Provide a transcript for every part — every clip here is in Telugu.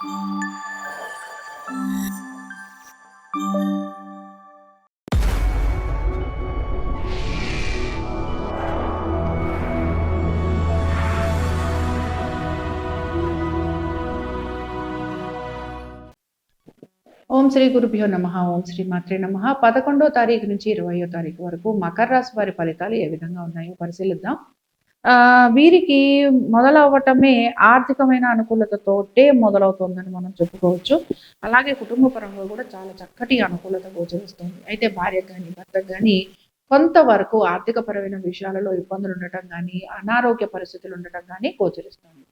ఓం శ్రీ గురుభ్యో నమ. ఓం శ్రీ మాత్రే నమ. పదకొండో తారీఖు నుంచి ఇరవయో తారీఖు వరకు మకర రాశి వారి ఫలితాలు ఏ విధంగా ఉన్నాయో పరిశీలిద్దాం. వీరికి మొదలవ్వటమే ఆర్థికమైన అనుకూలతతోటే మొదలవుతుందని మనం చెప్పుకోవచ్చు. అలాగే కుటుంబ పరంగా కూడా చాలా చక్కటి అనుకూలత గోచరిస్తుంది. అయితే భార్యకు కానీ భర్తకు కానీ కొంతవరకు ఆర్థికపరమైన విషయాలలో ఇబ్బందులు ఉండటం కానీ అనారోగ్య పరిస్థితులు ఉండటం కానీ గోచరిస్తుంది.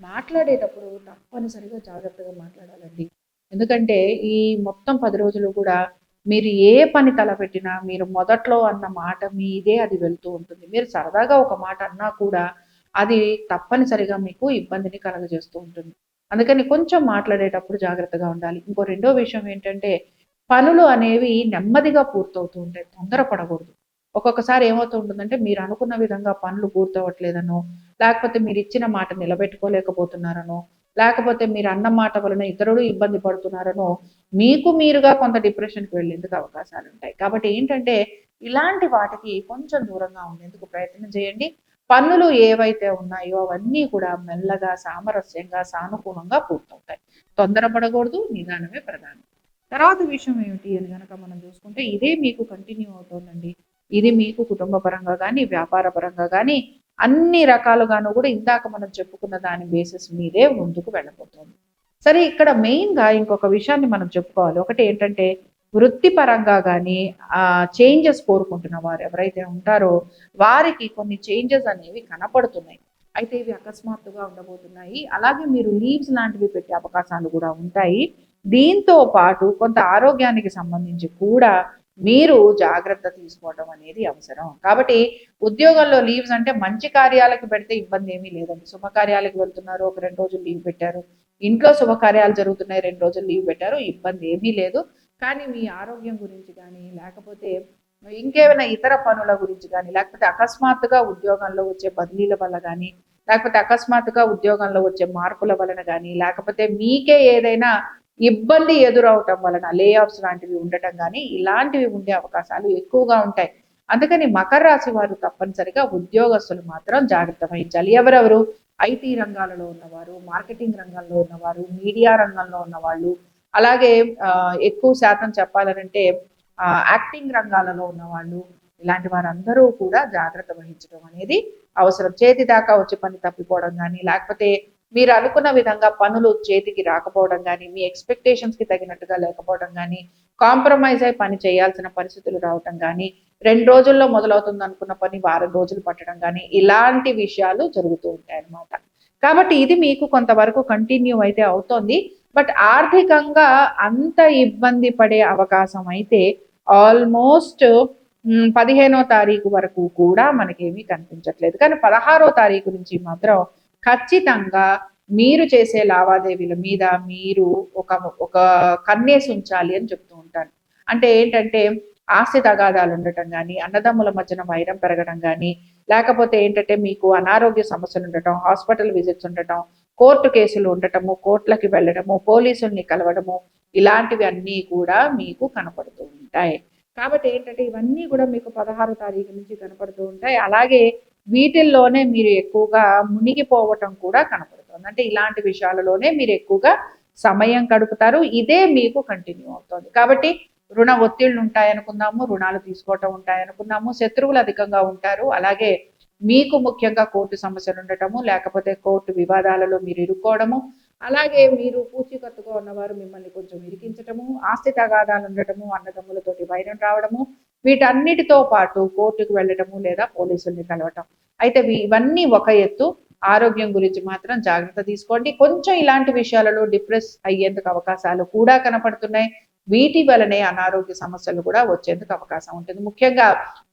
మాట్లాడేటప్పుడు తప్పనిసరిగా జాగ్రత్తగా మాట్లాడాలండి. ఎందుకంటే ఈ మొత్తం పది రోజులు కూడా మీరు ఏ పని తలపెట్టినా మీరు మొదట్లో అన్న మాట మీదే అది వెళ్తూ ఉంటుంది. మీరు సరదాగా ఒక మాట అన్నా కూడా అది తప్పనిసరిగా మీకు ఇబ్బందిని కలగజేస్తూ ఉంటుంది. అందుకని కొంచెం మాట్లాడేటప్పుడు జాగ్రత్తగా ఉండాలి. ఇంకో రెండో విషయం ఏంటంటే పనులు అనేవి నెమ్మదిగా పూర్తవుతూ ఉంటాయి. తొందరపడకూడదు. ఒక్కొక్కసారి ఏమవుతూ ఉంటుందంటే మీరు అనుకున్న విధంగా పనులు పూర్తవట్లేదనో లేకపోతే మీరు ఇచ్చిన మాట నిలబెట్టుకోలేకపోతున్నారనో లేకపోతే మీరు అన్న మాట వలన ఇతరులు ఇబ్బంది పడుతున్నారనో మీకు మీరుగా కొంత డిప్రెషన్కి వెళ్ళేందుకు అవకాశాలు ఉంటాయి. కాబట్టి ఏంటంటే ఇలాంటి వాటికి కొంచెం దూరంగా ఉండేందుకు ప్రయత్నం చేయండి. పనులు ఏవైతే ఉన్నాయో అవన్నీ కూడా మెల్లగా సామరస్యంగా సానుకూలంగా పూర్తవుతాయి. తొందరపడకూడదు నిదానమే ప్రధానం. తర్వాత విషయం ఏమిటి అని కనుక మనం చూసుకుంటే ఇదే మీకు కంటిన్యూ అవుతుందండి. ఇది మీకు కుటుంబ పరంగా కానీ వ్యాపార పరంగా కానీ అన్ని రకాలుగాను కూడా ఇందాక మనం చెప్పుకున్న దాని బేసిస్ మీదే ముందుకు వెళ్ళబోతుంది. సరే ఇక్కడ మెయిన్గా ఇంకొక విషయాన్ని మనం చెప్పుకోవాలి. ఒకటి ఏంటంటే వృత్తిపరంగా కానీ చేంజెస్ కోరుకుంటున్న వారు ఎవరైతే ఉంటారో వారికి కొన్ని చేంజెస్ అనేవి కనపడుతున్నాయి. అయితే ఇవి అకస్మాత్తుగా ఉండబోతున్నాయి. అలాగే మీరు లీవ్స్ లాంటివి పెట్టే అవకాశాలు కూడా ఉంటాయి. దీంతో పాటు కొంత ఆరోగ్యానికి సంబంధించి కూడా మీరు జాగ్రత్త తీసుకోవడం అనేది అవసరం. కాబట్టి ఉద్యోగంలో లీవ్స్ అంటే మంచి కార్యాలకు పెడితే ఇబ్బంది ఏమీ లేదండి. శుభకార్యాలకు వెళ్తున్నారు ఒక రెండు రోజులు లీవ్ పెట్టారు. ఇంట్లో శుభకార్యాలు జరుగుతున్నాయి రెండు రోజులు లీవ్ పెట్టారు ఇబ్బంది ఏమీ లేదు. కానీ మీ ఆరోగ్యం గురించి కానీ లేకపోతే ఇంకేమైనా ఇతర పనుల గురించి కానీ లేకపోతే అకస్మాత్తుగా ఉద్యోగంలో వచ్చే బదిలీల వల్ల కానీ లేకపోతే అకస్మాత్తుగా ఉద్యోగంలో వచ్చే మార్పుల వలన కానీ లేకపోతే మీకే ఏదైనా ఇబ్బంది ఎదురవటం వలన లే ఆఫ్స్ లాంటివి ఉండటం కానీ ఇలాంటివి ఉండే అవకాశాలు ఎక్కువగా ఉంటాయి. అందుకని మకర రాశి వారు తప్పనిసరిగా ఉద్యోగస్తులు మాత్రం జాగ్రత్త వహించాలి. ఎవరెవరు? ఐటీ రంగాలలో ఉన్నవారు మార్కెటింగ్ రంగంలో ఉన్నవారు మీడియా రంగంలో ఉన్నవాళ్ళు. అలాగే ఎక్కువ శాతం చెప్పాలంటే యాక్టింగ్ రంగాలలో ఉన్నవాళ్ళు. ఇలాంటి వారందరూ కూడా జాగ్రత్త వహించడం అనేది అవసరం. చేతి దాకా వచ్చి పని తప్పిపోవడం కానీ లేకపోతే మీరు అనుకున్న విధంగా పనులు చేతికి రాకపోవడం కానీ మీ ఎక్స్పెక్టేషన్స్కి తగినట్టుగా లేకపోవడం కానీ కాంప్రమైజ్ అయి పని చేయాల్సిన పరిస్థితులు రావటం కానీ రెండు రోజుల్లో మొదలవుతుంది అనుకున్న పని వారం రోజులు పట్టడం కానీ ఇలాంటి విషయాలు జరుగుతూ ఉంటాయి అన్నమాట. కాబట్టి ఇది మీకు కొంతవరకు కంటిన్యూ అయితే అవుతోంది. బట్ ఆర్థికంగా అంత ఇబ్బంది పడే అవకాశం అయితే ఆల్మోస్ట్ పదిహేనో తారీఖు వరకు కూడా మనకేమీ కనిపించట్లేదు. కానీ పదహారో తారీఖు నుంచి మాత్రం ఖచ్చితంగా మీరు చేసే లావాదేవీల మీద మీరు ఒక ఒక కన్నేసి ఉంచాలి అని చెప్తూ ఉంటాను. అంటే ఏంటంటే ఆస్తి తగాదాలు ఉండటం కానీ అన్నదమ్ముల మధ్యన వైరం పెరగడం కానీ లేకపోతే ఏంటంటే మీకు అనారోగ్య సమస్యలు ఉండటం హాస్పిటల్ విజిట్స్ ఉండటం కోర్టు కేసులు ఉండటము కోర్టులకి వెళ్ళడము పోలీసుల్ని కలవడము ఇలాంటివి అన్నీ కూడా మీకు కనపడుతూ ఉంటాయి. కాబట్టి ఏంటంటే ఇవన్నీ కూడా మీకు పదహారు తారీఖు నుంచి కనపడుతూ ఉంటాయి. అలాగే వీటిల్లోనే మీరు ఎక్కువగా మునిగిపోవటం కూడా కనపడుతుంది. అంటే ఇలాంటి విషయాలలోనే మీరు ఎక్కువగా సమయం గడుపుతారు. ఇదే మీకు కంటిన్యూ అవుతుంది. కాబట్టి రుణ ఒత్తిళ్ళు ఉంటాయనుకుందాము రుణాలు తీసుకోవటం ఉంటాయనుకున్నాము శత్రువులు అధికంగా ఉంటారు. అలాగే మీకు ముఖ్యంగా కోర్టు సమస్యలు ఉండటము లేకపోతే కోర్టు వివాదాలలో మీరు ఇరుక్కోవడము అలాగే మీరు పూచీకత్తుగా ఉన్నవారు మిమ్మల్ని కొంచెం ఇరికించటము ఆస్తి తగాదాలు ఉండటము అన్నదమ్ములతోటి వైరం రావడము వీటన్నిటితో పాటు కోర్టుకు వెళ్ళటము లేదా పోలీసుల్ని కలవటం. అయితే ఇవన్నీ ఒక ఎత్తు. ఆరోగ్యం గురించి మాత్రం జాగ్రత్త తీసుకోండి. కొంచెం ఇలాంటి విషయాలలో డిప్రెస్ అయ్యేందుకు అవకాశాలు కూడా కనపడుతున్నాయి. వీటి వలనే అనారోగ్య సమస్యలు కూడా వచ్చేందుకు అవకాశం ఉంటుంది. ముఖ్యంగా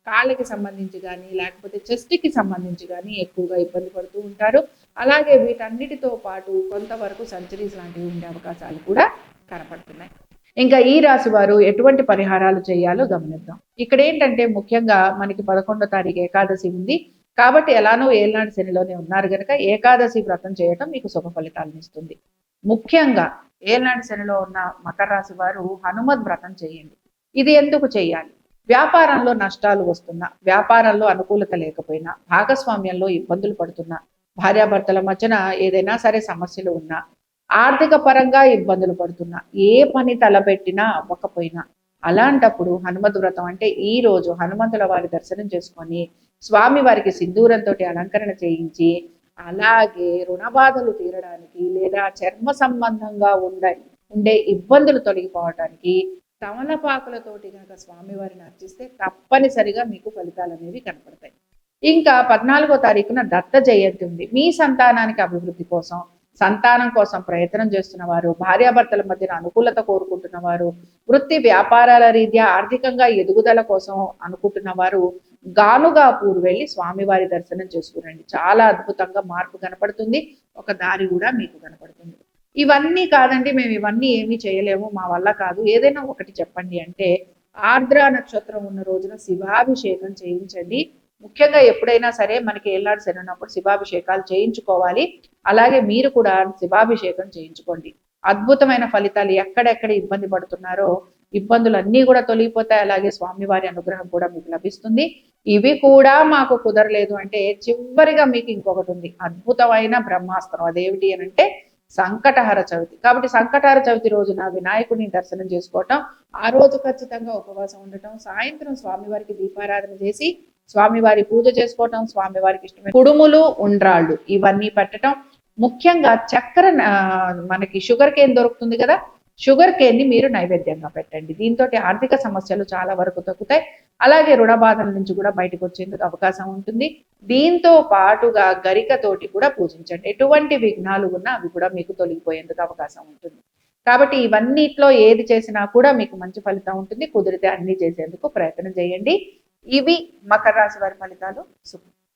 కాళ్ళకి సంబంధించి కానీ లేకపోతే చెస్ట్కి సంబంధించి కానీ ఎక్కువగా ఇబ్బంది పడుతూ ఉంటారు. అలాగే వీటన్నిటితో పాటు కొంతవరకు సర్జరీస్ లాంటివి ఉండే అవకాశాలు కూడా కనపడుతున్నాయి. ఇంకా ఈ రాశి వారు ఎటువంటి పరిహారాలు చేయాలో గమనిద్దాం. ఇక్కడ ఏంటంటే ముఖ్యంగా మనకి పదకొండో తారీఖు ఏకాదశి ఉంది. కాబట్టి ఎలానో ఏలనాడు శనిలోనే ఉన్నారు కనుక ఏకాదశి వ్రతం చేయటం మీకు శుభ ఫలితాలను ఇస్తుంది. ముఖ్యంగా ఏలనాడు శనిలో ఉన్న మకర రాశి వారు హనుమద్ వ్రతం చేయండి. ఇది ఎందుకు చేయాలి? వ్యాపారంలో నష్టాలు వస్తున్నా వ్యాపారంలో అనుకూలత లేకపోయినా భాగస్వామ్యంలో ఇబ్బందులు పడుతున్నా భార్యాభర్తల మధ్యన ఏదైనా సరే సమస్యలు ఉన్నా ఆర్థిక పరంగా ఇబ్బందులు పడుతున్నా. ఏ పని తలపెట్టినా అవ్వకపోయినా. అలాంటప్పుడు హనుమద్ వ్రతం అంటే ఈ రోజు హనుమంతుల వారి దర్శనం చేసుకొని స్వామి వారికి సింధూరంతో అలంకరణ చేయించి అలాగే రుణబాధలు తీరడానికి లేదా చర్మ సంబంధంగా ఉండ ఉండే ఇబ్బందులు తొలగిపోవటానికి తమలపాకులతోటి కనుక స్వామివారిని అర్చిస్తే తప్పనిసరిగా మీకు ఫలితాలు అనేవి కనపడతాయి. ఇంకా పద్నాలుగో తారీఖున దత్త జయంతి ఉంది. మీ సంతానానికి అభివృద్ధి కోసం సంతానం కోసం ప్రయత్నం చేస్తున్న వారు భార్యాభర్తల మధ్యన అనుకూలత కోరుకుంటున్న వారు వృత్తి వ్యాపారాల రీత్యా ఆర్థికంగా ఎదుగుదల కోసం అనుకుంటున్న వారు గానుగాపూర్ వెళ్ళి స్వామివారి దర్శనం చేసుకురండి. చాలా అద్భుతంగా మార్పు కనపడుతుంది. ఒక దారి కూడా మీకు కనపడుతుంది. ఇవన్నీ కాదండి మేము ఇవన్నీ ఏమీ చేయలేము మా వల్ల కాదు. ఏదైనా ఒకటి చెప్పండి అంటే ఆర్ద్ర నక్షత్రం ఉన్న రోజున శివాభిషేకం చేయించండి. ముఖ్యంగా ఎప్పుడైనా సరే మనకి ఏళ్ళాడు శని ఉన్నప్పుడు శివాభిషేకాలు చేయించుకోవాలి. అలాగే మీరు కూడా శివాభిషేకం చేయించుకోండి. అద్భుతమైన ఫలితాలు ఎక్కడెక్కడ ఇబ్బంది పడుతున్నారో ఇబ్బందులన్నీ కూడా తొలగిపోతాయి. అలాగే స్వామివారి అనుగ్రహం కూడా మీకు లభిస్తుంది. ఇవి కూడా మాకు కుదరలేదు అంటే చివరిగా మీకు ఇంకొకటి ఉంది. అద్భుతమైన బ్రహ్మాస్త్రం. అదేమిటి అని అంటే సంకటహర చవితి. కాబట్టి సంకటహర చవితి రోజున వినాయకుడిని దర్శనం చేసుకోవటం ఆ రోజు ఖచ్చితంగా ఉపవాసం ఉండటం సాయంత్రం స్వామివారికి దీపారాధన చేసి స్వామివారి పూజ చేసుకోవటం స్వామివారికి ఇష్టమైన కుడుములు ఉండ్రాళ్ళు ఇవన్నీ పెట్టడం ముఖ్యంగా చక్కెర మనకి షుగర్ కేన్ దొరుకుతుంది కదా షుగర్ కేన్ని మీరు నైవేద్యంగా పెట్టండి. దీంతో ఆర్థిక సమస్యలు చాలా వరకు తగ్గుతాయి. అలాగే రుణ బాధల నుంచి కూడా బయటకు వచ్చేందుకు అవకాశం ఉంటుంది. దీంతో పాటుగా గరికతోటి కూడా పూజించండి. ఎటువంటి విఘ్నాలు ఉన్నా అవి కూడా మీకు తొలగిపోయేందుకు అవకాశం ఉంటుంది. కాబట్టి ఇవన్నిట్లో ఏది చేసినా కూడా మీకు మంచి ఫలితం ఉంటుంది. కుదిరితే అన్ని చేసేందుకు ప్రయత్నం చేయండి. ఇవి మకర రాశి వారి ఫలితాలు. శుభం.